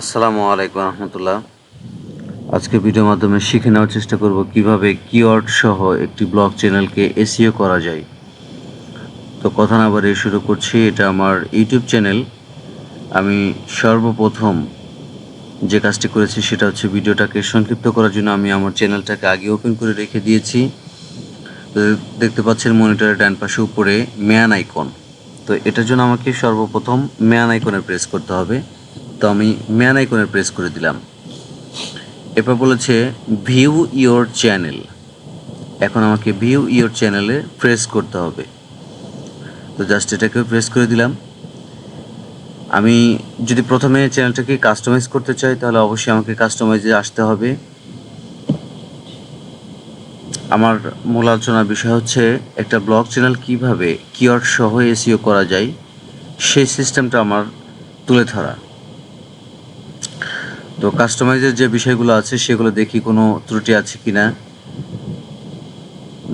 আসসালামু আলাইকুম রহমতুল্লাহ। আজকে ভিডিওর মাধ্যমে শিখে নেওয়ার চেষ্টা করব কীভাবে কিওয়ার্ড সহ একটি ব্লগ চ্যানেলকে এসিও করা যায়। তো কথা না বাড়িয়ে শুরু করছি, এটা আমার ইউটিউব চ্যানেল। আমি সর্বপ্রথম যে কাজটি করেছি সেটা হচ্ছে ভিডিওটাকে সংক্ষিপ্ত করার জন্য আমি আমার চ্যানেলটাকে আগে ওপেন করে রেখে দিয়েছি। দেখতে পাচ্ছেন মনিটরের ডান পাশে উপরে ম্যান আইকন। তো এটার জন্য আমাকে সর্বপ্রথম ম্যান আইকনে প্রেস করতে হবে। তো আমি ম্যান আইকনে প্রেস করে দিলাম। এরপর বলেছে ভিউ ইওর চ্যানেল এখন আমাকে ভিউ ইওর চ্যানেলে প্রেস করতে হবে। তো জাস্ট এটাকে প্রেস করে দিলাম। আমি যদি প্রথমে চ্যানেলটাকে কাস্টমাইজ করতে চাই, তাহলে অবশ্যই আমাকে কাস্টমাইজে আসতে হবে। আমার মূল আলোচনার বিষয় হচ্ছে, একটা ব্লগ চ্যানেল কীভাবে কিওয়ার্ড সহ এসিও করা যায়, সেই সিস্টেমটা আমার তুলে ধরা। তো কাস্টমাইজের যে বিষয়গুলো আছে, সেগুলো দেখি কোনো ত্রুটি আছে কি না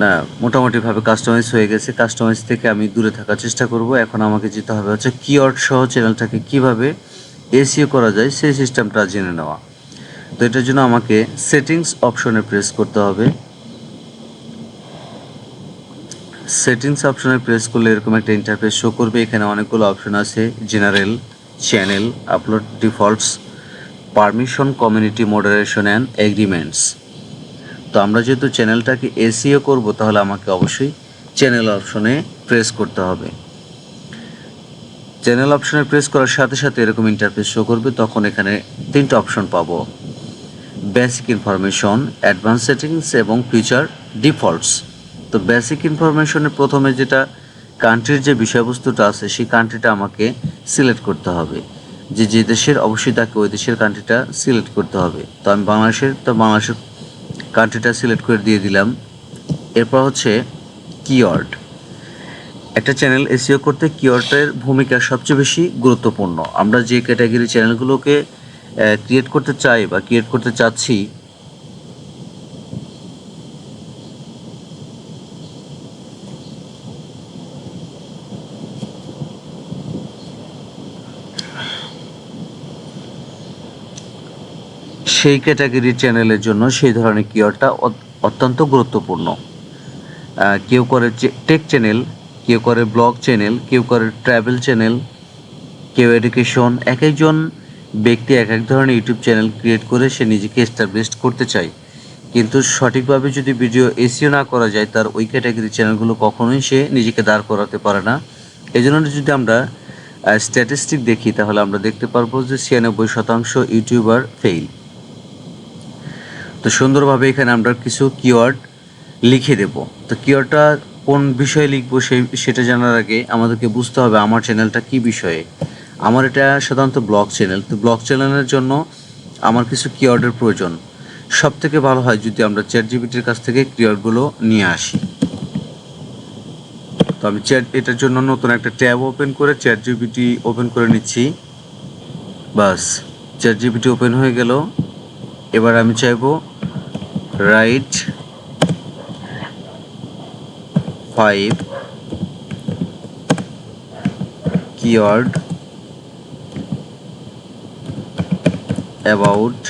না মোটামুটিভাবে কাস্টমাইজ হয়ে গেছে। কাস্টমাইজ থেকে আমি দূরে থাকার চেষ্টা করব। এখন আমাকে যেতে হবে হচ্ছে কিওয়ার্ড সহ চ্যানেলটাকে কীভাবে এসিও করা যায়, সেই সিস্টেমটা জেনে নেওয়া। তো এটার জন্য আমাকে সেটিংস অপশনে প্রেস করতে হবে। সেটিংস অপশনে প্রেস করলে এরকম একটা ইন্টারফেস শো করবে। এখানে অনেকগুলো অপশন আছে general channel upload defaults permission, community moderation and agreements. তো আমরা যেহেতু চ্যানেলটাকে এসিও করব, তাহলে আমাকে অবশ্যই চ্যানেল অপশনে প্রেস করতে হবে। চ্যানেল অপশনে প্রেস করার সাথে সাথে এরকম ইন্টারফেস শো করবে, তখন এখানে তিনটা অপশন পাবো। বেসিক ইনফরমেশন অ্যাডভান্স সেটিংস এবং ফিচার ডিফল্টস তো বেসিক ইনফরমেশনের প্রথমে যেটা কান্ট্রির যে বিষয়বস্তুটা আছে, সেই কান্ট্রিটা আমাকে সিলেক্ট করতে হবে। যে যে দেশের, অবশ্যই তাকে ওই দেশের কান্ট্রিটা সিলেক্ট করতে হবে। তো আমি বাংলাদেশের, তো বাংলাদেশের কান্ট্রিটা সিলেক্ট করে দিয়ে দিলাম। এরপর হচ্ছে কিওয়ার্ড একটা চ্যানেল এসিও করতে কিওয়ার্ডের ভূমিকা সবচেয়ে বেশি গুরুত্বপূর্ণ। আমরা যে ক্যাটাগরি চ্যানেলগুলোকে ক্রিয়েট করতে চাই বা ক্রিয়েট করতে চাচ্ছি সেই ক্যাটাগরির চ্যানেলের জন্য সেই ধরনের কিওয়ার্ডটা অত্যন্ত গুরুত্বপূর্ণ। কেউ করে টেক চ্যানেল কেউ করে ব্লগ চ্যানেল কেউ করে ট্রাভেল চ্যানেল কেউ এডুকেশন এক একজন ব্যক্তি এক এক ধরনের ইউটিউব চ্যানেল ক্রিয়েট করে সে নিজেকে এস্টাবলিশ করতে চায়। কিন্তু সঠিকভাবে যদি ভিডিও এসিও না করা যায়, তার ওই ক্যাটাগরি চ্যানেলগুলো কখনোই সে নিজেকে দাঁড় করাতে পারে না। এই জন্য যদি আমরা স্ট্যাটিস্টিক দেখি, তাহলে আমরা দেখতে পারব যে ছিয়ানব্বই শতাংশ ইউটিউবার ফেইল তো সুন্দরভাবে এখানে আমরা কিছু কিওয়ার্ড লিখে দেব। তো কিওয়ার্ডটা কোন বিষয়ে লিখব সেই সেটা জানার আগে আমাদেরকে বুঝতে হবে আমার চ্যানেলটা কি বিষয়ে। আমার এটা সাধারণত ব্লগ চ্যানেল তো ব্লগ চ্যানেলের জন্য আমার কিছু কিওয়ার্ডের প্রয়োজন। সব থেকে ভালো হয় যদি আমরা চ্যাট জিবিটির কাছ থেকে কিওয়ার্ডগুলো নিয়ে আসি। তো আমি চ্যাট এটার জন্য নতুন একটা ট্যাব ওপেন করে চ্যাট জিবিটি ওপেন করে নিচ্ছি। বাস চ্যাট জিবিটি ওপেন হয়ে গেল। এবার আমি চাইব write five keyword about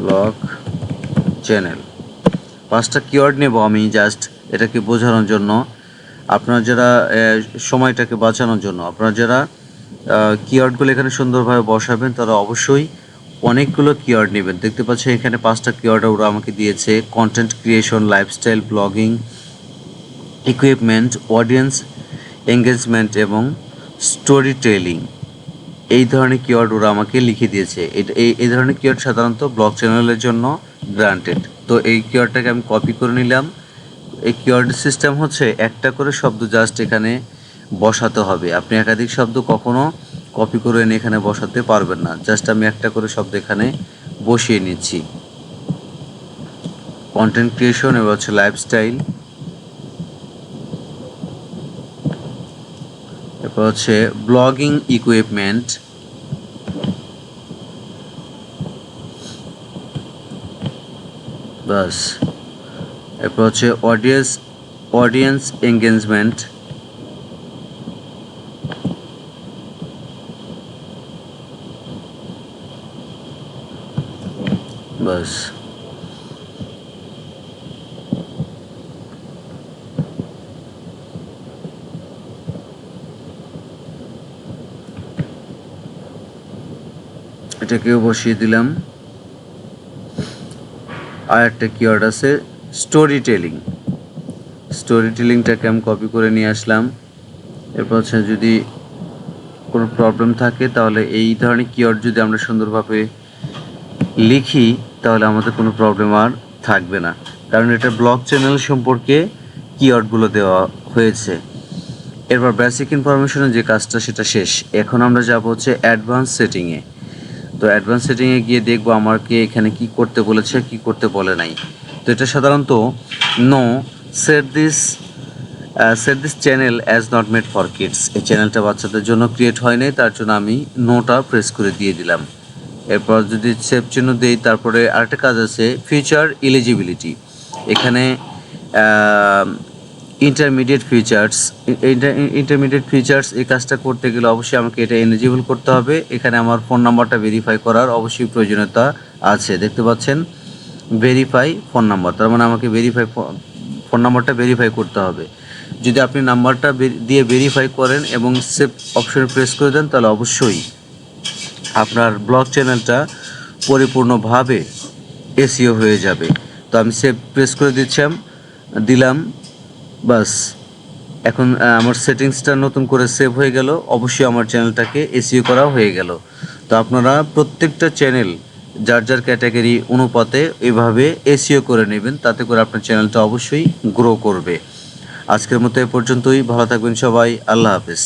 blog channel. পাঁচটা কিওয়ার্ড নেব আমি জাস্ট এটাকে বোঝানোর জন্য। আপনারা যারা সময়টাকে বাঁচানোর জন্য, আপনারা যারা কিওয়ার্ডগুলো এখানে সুন্দরভাবে বসাবেন, তারা অবশ্যই অনেকগুলো কিওয়ার্ড নেবেন। দেখতে পাচ্ছেন এখানে পাঁচটা কিওয়ার্ড ওরা আমাকে দিয়েছে। Content creation lifestyle blogging equipment audience engagement এবং স্টোরি টেলিং এই ধরনের কিওয়ার্ড ওরা আমাকে লিখে দিয়েছে। এই এই ধরনের কিওয়ার্ড সাধারণত ব্লগ চ্যানেলের জন্য গ্রান্টেড তো এই কিওয়ার্ডটাকে আমি কপি করে নিলাম। এই কিওয়ার্ড সিস্টেম হচ্ছে একটা করে শব্দ জাস্ট এখানে বসাতে হবে। আপনি একাধিক শব্দ কখনো কপি করে এনে এখানে বসাতে পারবেন না। জাস্ট আমি একটা করে শব্দ এখানে বসিয়ে নিচ্ছি। কন্টেন্ট ক্রিয়েশন এবার হচ্ছে লাইফস্টাইল এরপর হচ্ছে ব্লগিং ইকুইপমেন্ট বাস এরপর হচ্ছে অডিয়েন্স অডিয়েন্স এঙ্গেজমেন্ট বাস এটাকেও বসিয়ে দিলাম। আর একটা কিওয়ার্ড আছে স্টোরি টেলিং স্টোরি টেলিংটাকে আমি কপি করে নিয়ে আসলাম। এরপর হচ্ছে যদি কোনো প্রবলেম থাকে, তাহলে এই ধরনের কিওয়ার্ড যদি আমরা সুন্দরভাবে লিখি, তাহলে আমাদের কোনো প্রবলেম আর থাকবে না। কারণ এটা ব্লগ চ্যানেল সম্পর্কে কিওয়ার্ডগুলো দেওয়া হয়েছে। এরপর বেসিক ইনফরমেশনের যে কাজটা, সেটা শেষ। এখন আমরা যাব হচ্ছে অ্যাডভান্স সেটিংয়ে তো অ্যাডভান্স সেটিংয়ে গিয়ে দেখব আমাকে এখানে কি করতে বলেছে, কি করতে বলে নাই। তো এটা সাধারণত no set this set this channel as not made for kids এই চ্যানেলটা বাচ্চাদের জন্য ক্রিয়েট হয় নাই, তার জন্য আমি নোটা প্রেস করে দিয়ে দিলাম। এরপর যদি সেভ চিহ্ন দিই, তারপরে আরেকটা কাজ আছে ফিচার এলিজিবিলিটি এখানে ইন্টারমিডিয়েট ফিচার্স ইন্টারমিডিয়েট ফিচার্স এই কাজটা করতে গেলে অবশ্যই আমাকে এটা এলিজিবল করতে হবে। এখানে আমার ফোন নাম্বারটা ভেরিফাই করার অবশ্যই প্রয়োজনীয়তা আছে, দেখতে পাচ্ছেন? ভেরিফাই ফোন নাম্বার তার মানে আমাকে ভেরিফাই ফোন নাম্বারটা ভেরিফাই করতে হবে। যদি আপনি নাম্বারটা দিয়ে ভেরিফাই করেন এবং সেভ অপশনে প্রেস করে দেন, তাহলে অবশ্যই আপনার ব্লগ চ্যানেলটা পরিপূর্ণভাবে এসিও হয়ে যাবে। তো আমি সেভ প্রেস করে দিচ্ছিলাম, দিলাম, বাস। এখন আমার সেটিংসটা নতুন করে সেভ হয়ে গেল, অবশ্যই আমার চ্যানেলটাকে এসিও করা হয়ে গেল। তো আপনারা প্রত্যেকটা চ্যানেল, যার যার ক্যাটাগরি অনুপাতে এভাবে এসিও করে নেবেন, তাতে করে আপনার চ্যানেলটা অবশ্যই গ্রো করবে। আজকের মতো এ পর্যন্তই, ভালো থাকবেন সবাই, আল্লাহ হাফেজ।